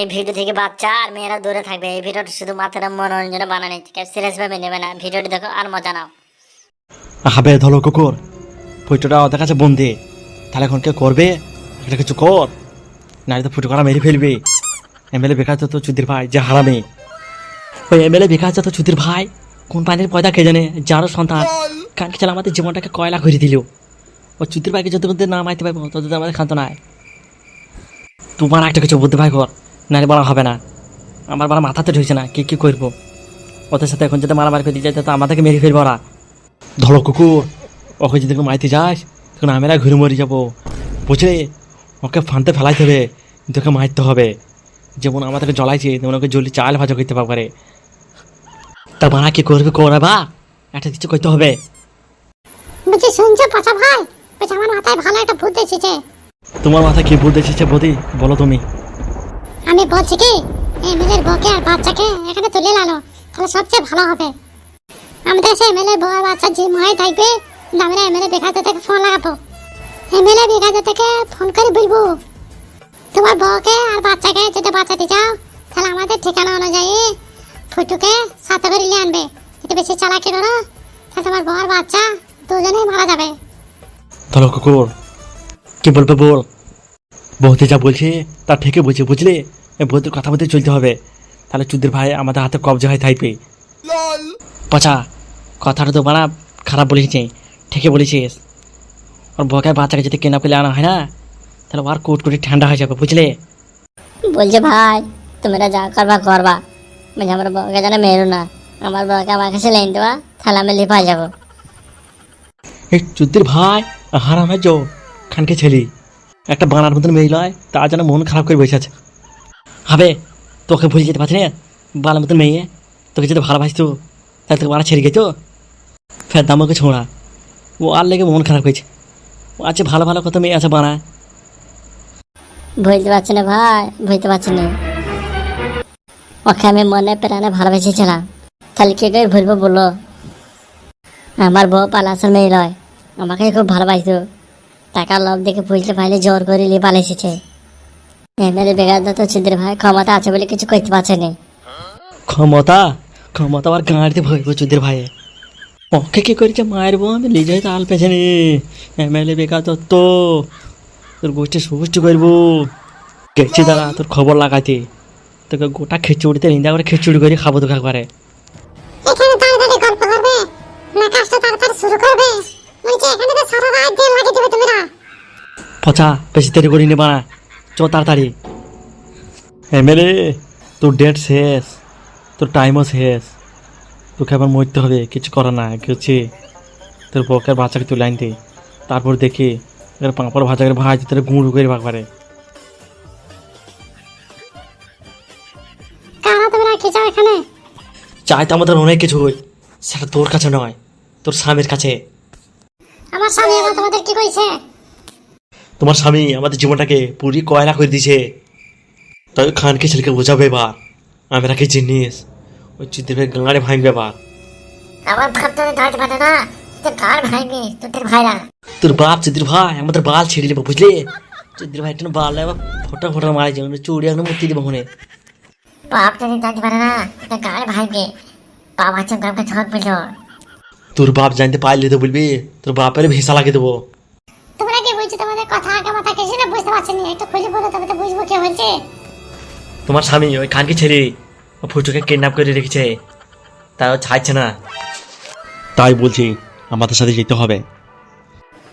এই ভিডিও থেকে বাচ্চা আর মেয়েরা দূরে থাকবে। এই ভিডিওটা শুধু মাথাটা মনোরঞ্জনে বানানো কেউ সিরিয়াস ভাবে নেবে না। ভিডিওটি দেখো আর মজা নাও। হবে ধলো কুকুর ফুটোটা ওদের কাছে বন্দি। তাহলে এখন কে করবে? একটা কিছু কর। না তো ফুটো করা মেরে ফেলবে। এমএলএ বেকার তো চুদির ভাই, যে হারামে। ওই এমএলএ বেকার তো চুদির ভাই। কোন পানির পয়দা কে জানে? যারও সন্তান। কানকে চালা আমাদের জীবনটাকে কয়লা করে দিল। ও চুদির ভাইকে যত মধ্যে না মাইতে পারব তত আমাদের খান্ত নাই। তোমার একটা কিছু বুদ্ধি ভাই কর। নাহলে বলা হবে না। আমার বলা মাথাতে ঢুকছে না কি কি করব? ওদের সাথে এখন যদি মারামারি করে দিয়ে যায় তো আমাদেরকে মেরে ফেলব ওরা। ধরো কুকুর ওকে যদি মাইতে যাস তখন আমরা ঘুরে মরে যাব। বুঝলে? ওকে ফানতে ফেলাইতে হবে তোকে মারতে হবে। যেমন আমাদেরকে জ্বলাইছে তেমন ওকে জলি চাল ভাজা করতে পারে তা বানা কি করবে করে বা একটা কিছু করতে হবে। বলছি শুনছো পাচা ভাই? আমার মাথায় ভালো একটা বুদ্ধি এসেছে। তোমার মাথায় কি বুদ্ধি এসেছে বদি? বলো তুমি। আমি বলছি কি? এমএলএর বউকে আর বাচ্চাকে এখানে তুলে লালো তাহলে সবচেয়ে ভালো হবে। আমাদের সে এমএলএ বউ আর বাচ্চা যে মায় থাকবে আমরা এমএলএ বেকারদের থেকে ফোন লাগাবো। এমএলএ বেকারদের থেকে ফোন করে বলব, তোমার বউকে আর বাচ্চাকে যদি বাঁচাতে চাও, তাহলে আমাদের ঠিকানা অনুযায়ী ফুটুকে সাথে করে নিয়ে আনবে। যদি বেশি চালাকি করো, তাহলে তোমার বউ আর বাচ্চা দুজনেই মারা যাবে। ধরো কুকুর, কি বলবে বল? বৌদি যা বলছে, তা ঠিকই বলছে বুঝলে? বৌদির কথা মধ্যে চলতে হবে। তাহলে চুদির ভাই আমাদের হাতে কবজা হয়ে থাকবে পচা কথাটা তো বানা খারাপ বলেছি ঠিকই বলেছিস। ওর বকের বাচ্চাকে যদি কেনা পেলে আনা হয় না তাহলে ওর কুট কুটি ঠান্ডা হয়ে যাবে বুঝলে? বলছে ভাই তোমরা যা করবা করবা। বলছে আমার বউকে যেন মেরো না। আমার বউকে আমার কাছে লেন দেওয়া তাহলে আমি লিপা যাব। এই চুদির ভাই হারামে যো খানকে ছেলি। একটা বানার মতন মেয়ে লয় তা যেন মন খারাপ করে বসে আছে। হবে তোকে ভুলে যেতে পারছি না। বালার মতন মেয়ে। তোকে যদি ভালোবাসতো, তাহলে তোকে বানা ছেড়ে গেছো ফের দামকে ছোঁড়া। ও আর লেগে মন খারাপ হয়েছে। ও আছে ভালো ভালো কত মেয়ে আছে বানা। বুঝতে পারছি না ভাই বুঝতে পারছি না। ওকে আমি মনে প্রাণে ভালোবেসেছিলাম। তাহলে কে কে ভুলবো বলো? আমার বউ পালাসের মেয়ে লয়। আমাকে খুব ভালোবাসতো। টাকার লোভ দেখে বুঝতে পারলে জোর করে নিয়ে পালিয়েছে এমএলএ বেকার তো ছিদ্র ভাই ক্ষমতা আছে বলে কিছু করতে পারছে না। ক্ষমতা? ক্ষমতা আবার গাঁড়িতে ভয় চুদির ভাই ওকে কি করেছে মায়ের বউ আমি নিজে তাল পেছনে এমএলএ বেকার দত্ত তোর গোষ্ঠী সুষ্টি করব। গেছি দাঁড়া তোর খবর লাগাতে তোকে গোটা খিচুড়িতে নিন্দা করে খিচুড়ি করে খাব তোকে একবারে। এখানে তাড়াতাড়ি গল্প করবে? না কাজটা তাড়াতাড়ি শুরু করবে? বলছে এখানে তো সারা রাত দিয়ে লাগিয়ে দেবে তোমরা। পচা বেশি দেরি করি নেবা না চ তাড়াতাড়ি। এমএলএ তোর ডেট শেষ তোর টাইমও শেষ। তোকে আবার মরতে হবে কিছু করার না কিছু তোর বকের বাচ্চাকে তুলে আনতে তারপর দেখি এর পাঁপড় ভাজা করে ভাজ তোর গুঁড়ো করে ভাগবারে কারা চাই তো আমাদের অনেক কিছু সেটা তোর কাছে নয় তোর স্বামীর কাছে। আমার স্বামী তোমাদের কি কইছে? তোমার স্বামী আমাদের জীবনটাকে পুরি কয়লা করে দিয়েছে। তাই খানকে ছেলেকে বোঝাবে এবার। আমরা কি জিনিস। ওই চিত্রের গাঁড়ে ভাঙবে এবার। আমার না। তোর তোদের ভাইরা তোর বাপ চিত্র ভাই আমাদের বাল ছেড়ে দেবো বুঝলি? চিত্র ভাই একটা বাল এবার ফোটা ফোটা মারা যাবে চুড়ি একদম মূর্তি দেবো মনে বাপ যদি জানতে পারে না। তোর ভাইবে বাপ আছে গ্রামকে ঝড় পেল তোর বাপ জানতে পারলে তো বলবি তোর বাপের ভেসা লাগিয়ে দেবো তোমরা কি বলছো তোমাদের কথা আগে মাথা কিছু না বুঝতে পারছি না। একটু খুলে বলো তবে তো বুঝব কে বলছে তোমার স্বামী ওই খানকে ছেড়ে ও ফুটুকে কিডন্যাপ করে রেখেছে। তাই ও ছাড়ছে না। তাই বলছি আমাদের সাথে যেতে হবে।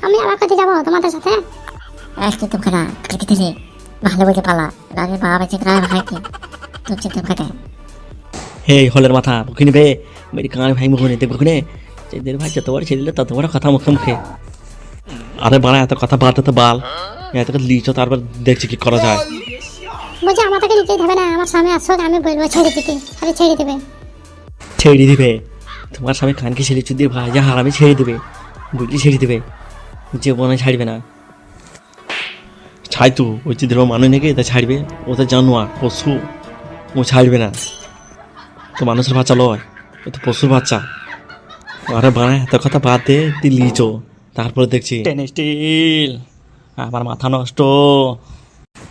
আমি আবার কোথায় যাব তোমাদের সাথে? আজকে তো খানা খেতে থেকে ভালো বলে পালা রাগে বাবা ভাইকে তোর চিন্তা হে হলের মাথা মুখে নিবে মেরি কান ভাই মুখে নিতে মুখে চেদের ভাই যত বড় ছেলে তত বড় কথা মুখে মুখে। আরে বাড়া এত কথা বাদ তো বাল। এত লিচো তারপর দেখছি কি করা যায়। বলছি আমাদেরকে নিতেই হবে না আমার স্বামী আসুক আমি বলব ছেড়ে দিতে খালি ছেড়ে দেবে। ছেড়ে দিবে। তোমার স্বামী খানকে ছেড়ে চুদির ভাই যা হারামে ছেড়ে দেবে। বুঝলি ছেড়ে দেবে। যে মনে ছাড়বে না। ছাই তো ওই চিদের মানুষ নাকি তা ছাড়বে। ও তো জানোয়ার পশু। ও ছাড়বে না। তো মানুষের বাচ্চা লয় ও তো পশুর বাচ্চা। আরে বানায় এত কথা বাদ দে তুই লিচো। তারপরে দেখছি টেন স্টিল। আমার মাথা নষ্ট।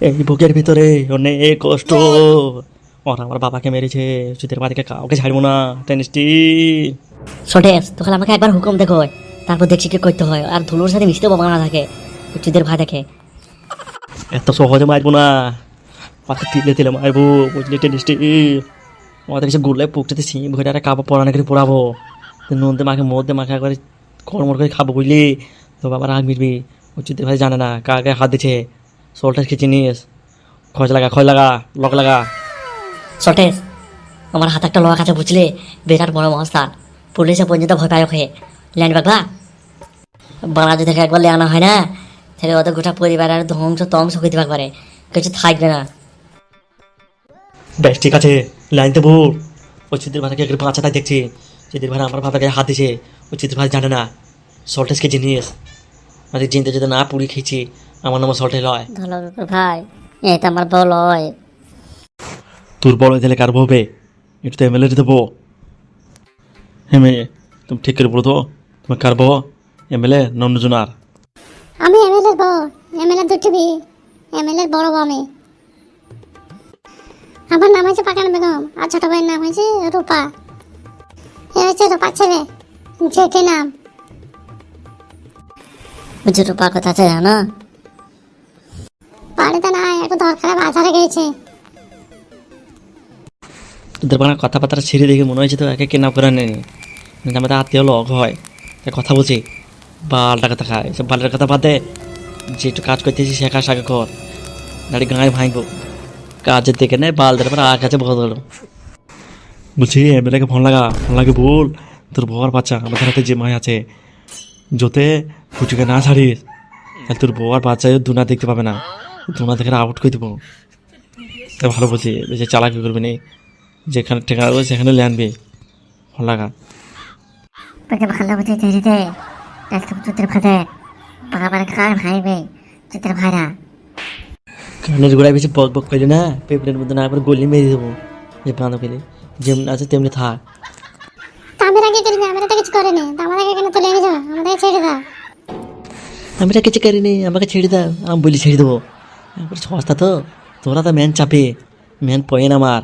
এই বুকের ভিতরে অনেক কষ্ট। ওরা আমার বাবাকে মেরেছে। চুদের বাড়িকে কাউকে ছাড়বো না। টেনিসটি ছোটেস তখন আমাকে একবার হুকুম দেখো। তারপর দেখছি কি করতে হয়। আর ধুলোর সাথে মিশতেও বাবা না থাকে। চুদের ভাই দেখে। এত সহজে মারবো না। পাখি তিলে তিলে মারবো বুঝলি টেনিসটি আমাদের কিছু গুলে পুকটাতে সিম ভরে আর কাপড় পরানো করে পড়াবো। নুন দিয়ে মাখে মধ্যে মাখে একবারে কড়মড় করে খাব বুঝলি? তো বাবা রাগ মিটবি। ও চুদের ভাই জানে না কাকে হাত দিচ্ছে সোলটা কি চিনিস? খোঁজ লাগা খোঁজ লাগা লক লাগা। ছোটেস আমার হাতে একটা লোক আছে বুঝলে? বিরাট বড় মস্তান পুলিশে পর্যন্ত ভয় পায় ওকে। ল্যান্ড বাগবা বানা যদি একবার লেয়ানো হয় না? তাহলে ওদের গোটা পরিবারের ধ্বংস তংস হইতে পারে কিছু থাকবে না। বেশ ঠিক আছে। লাইন তো ভুল ওই চিত্রের ভাইকে একটু বাঁচা তাই দেখছি। চিত্রের ভাই আমার বাবাকে হাত দিছে চিত্রের ভাই জানে না। সল্টেস কে জিনিস। আমাদের চিনতে যদি না পুরি খেয়েছি আমার নাম সল্টে লয়। ধলো ভাই এটা আমার বল হয়। তোর বড় দিলে কার হবে? একটু তো এমএলএ দেবো। হ্যাঁ মেয়ে তুমি ঠিক করে বলো তো তোমার কার বউ এমএলএ নন্দজনার আমি এমএলএ বউ এমএলএ দুটি বি এমএলএ বড় বউ আমি। আমার নাম হয়েছে পাকান বেগম আর ছোট ভাইয়ের নাম হয়েছে রূপা। এ হচ্ছে রূপা ছেলে। জেঠি নাম বুঝি রূপার কথা আছে জানো? বাড়িতে না একটু দরকারে বাজারে বাংলা কথাবার্তা ছেড়ে দেখে মনে হয়েছে তো একে কেনা করে নেনি আমাদের আত্মীয় লগ হয় তাই কথা বলছি বালটা কথা খায় সব বালের কথা বাদ দে। যে একটু কাজ করতেছি সে কাজ আগে কর। দাঁড়ি গায়ে ভাঙবো। কাজের থেকে নেই বালদের পর আর কাছে বদল বলছি এমএলএকে ফোন লাগা ফোন লাগে বল। তোর বউয়ার বাচ্চা আমাদের হাতে যে মায় আছে যতে ফুচুকে না ছাড়িস তাহলে তোর বউয়ার বাচ্চা দুনা দেখতে পাবে না। দুনা দেখে আউট করে দেবো। তাই ভালো বলছি বেশি চালাকি করবি নি যেখানে ঠেকা দেবো সেখানে লে ভালো লাগা। তোকে ভালো বুঝে একদম চুতের ভাতে বাবার কার ভাইবে চুতের ভাইরা। কানের গোড়ায় বেশি বক বক করলি না পেপারের মধ্যে না একবার গলি মেরে দেবো যে বাঁধো পেলে। যেমন আছে তেমনি থাক। আমরা তো কিছু আমার কিছু করিনি, আমাকে ছেড়ে দাও, আমি বলি ছেড়ে দেবো। সস্তা তো, তোরা তো ম্যান চাপে ম্যান পয়েন আমার।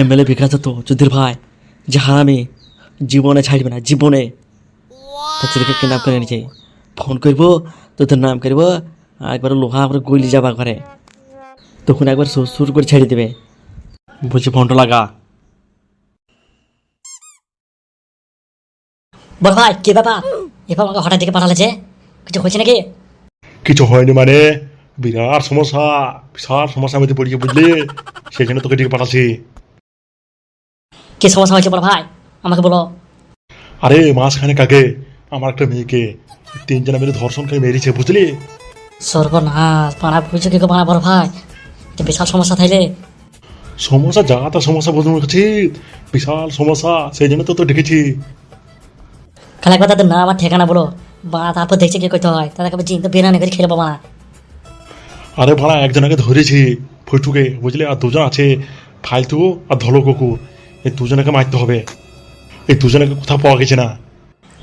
এমএলএ বিকাশ তো যুদ্ধের ভাই, যে হারামি, জীবনে ছাড়বে না, জীবনে। তোদেরকে কিডন্যাপ করে এনেছে? ফোন করব, তোদের নাম করব একবার লোহা করে গলি যাবা ঘরে। তখন একবার সুর করে ছেড়ে দেবে। বলছি ফোনটা লাগা। বল ভাই কি ব্যাপার এবার আমাকে হঠাৎ দিকে পাঠালেছে কিছু হয়েছে নাকি? কিছু হয়নি মানে বিরাট সমস্যা বিশাল সমস্যার মধ্যে পড়িয়ে বুঝলি? সেই জন্য তোকে ডেকে পাঠাচ্ছি। কি সমস্যা হয়েছে বল ভাই? আমাকে বলো। আরে মাঝখানে কাকে? আমার একটা মেয়েকে। তিনজনে মিলে ধর্ষণ করে মেরেছে বুঝলি? সর্বনাশ পাড়া বুঝছ কি পাড়া বড় ভাই? এটা বিশাল সমস্যা থাইলে সমস্যা যা তা সমস্যা বলতে করছি বিশাল সমস্যা সেই জন্য তো তো ডেকেছি। খালি একবার তাদের না আমার ঠিকানা বলো। বা তারপর দেখছি কি করতে হয় তাদেরকে আবার চিন্তা বিরিয়ানি করে খেলে পাবো না আরে ভাড়া একজনকে ধরেছি ফুটুকে বুঝলি? আর দুজন আছে ফালতু আর ধলো কুকুর এই দুজনকে মারতে হবে। এই দুজনকে কোথাও পাওয়া গেছে না।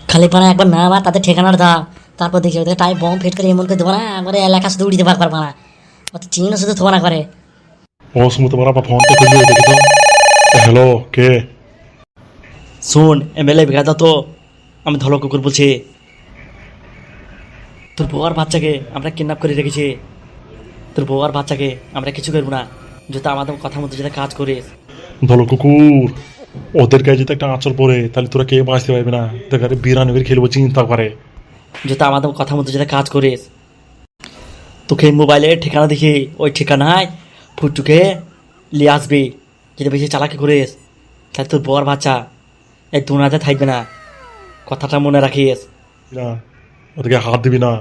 খালি পাড়া একবার না আর তাদের ঠিকানাটা দাও। তারপর দেখছি ওদের টাইম বম ফিট করে এমন করে দেবো না একবারে এলাকা শুধু উড়িতে পারব না। অত চিনও শুধু থোবা না করে অসমুত মারা বা ফোনটা করলি দেখি তো। হ্যালো কে? শোন এমএলএ বিঘাতা তো আমি ধলো কুকুর বলছি তোর বউয়ার বাচ্চাকে আমরা কিডন্যাপ করে রেখেছি। তোর বউয়ার বাচ্চাকে আমরা কিছু করব না। যদি আমাদের কথা মতো যেটা কাজ করিস ধলো কুকুর ওদের গায়ে যদি একটা আঁচড় পড়ে তাহলে তোরা কে বাঁচতে পারবে না? তোর বিরানবির খেলব চিন্তা করে। যদি আমাদের কথা মতো যেটা কাজ করিস তোকে মোবাইলের ঠিকানা দেখি ওই ঠিকানায় ফুটুকে নিয়ে আসবি। যদি বেশি চালাকি করিস তাহলে তোর বউয়ার বাচ্চা এই দুনাতে থাকবে না। কথাটা মনে রাখিস না ওদেরকে হাত দিবি না।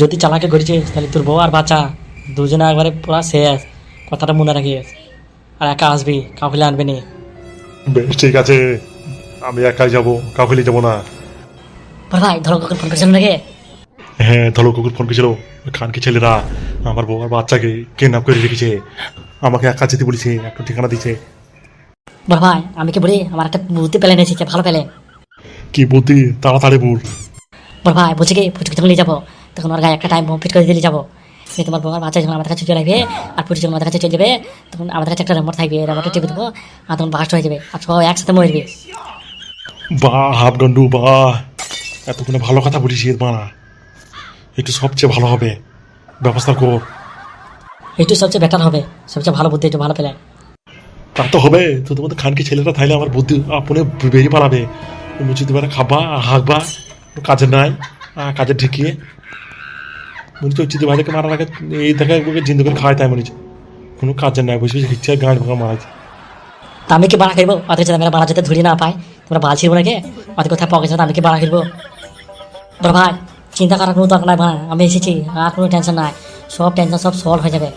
যদি চালাকে করেছিস তাহলে তোর বউ আর বাচ্চা দুজনে একবারে পুরো শেষ কথাটা মনে রাখিস আর একা আসবি কাউকে আনবি নি। বেশ ঠিক আছে। আমি একাই যাব কাউকে নিয়ে যাব না। ভাই ধরো কখন ফোন করেছিল নাকি? হ্যাঁ ধলো কুকুর ফোন করেছিল। খানকি ছেলেরা আমার বউ আর বাচ্চাকে কিডন্যাপ করে রেখেছে। আমাকে একা যেতে বলেছে একটু ঠিকানা বল ভাই আমি কি বলি আমার একটা বুদ্ধি প্ল্যান এসেছে ভালো প্ল্যান কি বুদ্ধি? তাড়াতাড়ি বল। বল ভাই বলছি কি? ফুচকে তুমি নিয়ে যাব তখন ওর গায়ে একটা টাইম বম ফিট করে দিলে যাব। এই তোমার বউ আর বাচ্চা যখন আমাদের কাছে চলে আসবে আর পুলিশ যখন আমাদের কাছে চলে যাবে তখন আমাদের কাছে একটা রেমোট থাকবে রেমোটে টিপে দেবো আর তখন বাস্ট হয়ে যাবে আর সবাই একসাথে মরবে বাহ হাফ গন্ডু বাহ এতক্ষণে ভালো কথা বলিস বানা একটু সবচেয়ে ভালো হবে। ব্যবস্থা কর। এইটু সবচেয়ে বেটার হবে। সবচেয়ে ভালো বুদ্ধি একটু ভালো প্ল্যান তা তো হবে। তো তোমাদের খানকি ছেলেরা থাইলে আমার বুদ্ধি আপনে বেরিয়ে পালাবে। মুচিতে পারে, খাবা হাঁকবা কাজের নাই কাজের ঢেকিয়ে। মনে হচ্ছে চিতে ভাইকে মারার আগে এই দেখা জিন্দ করে খাওয়াই তাই মনে হচ্ছে কোনো কাজের নাই, বসে বসে ইচ্ছা গাঁট ভাঙা তা আমি কি বাড়া খেলব? অথচ আমরা বাড়া যাতে ধরি না পাই তোমরা বাল ছিড়বো নাকি? অত কোথায় পকেছে আমি কি বাড়া খেলব? বড় ভাই, চিন্তা করার কোনো দরকার নাই, ভাই। আমি এসেছি, আর কোনো টেনশন নাই। সব টেনশন সব সলভ হয়ে যাবে।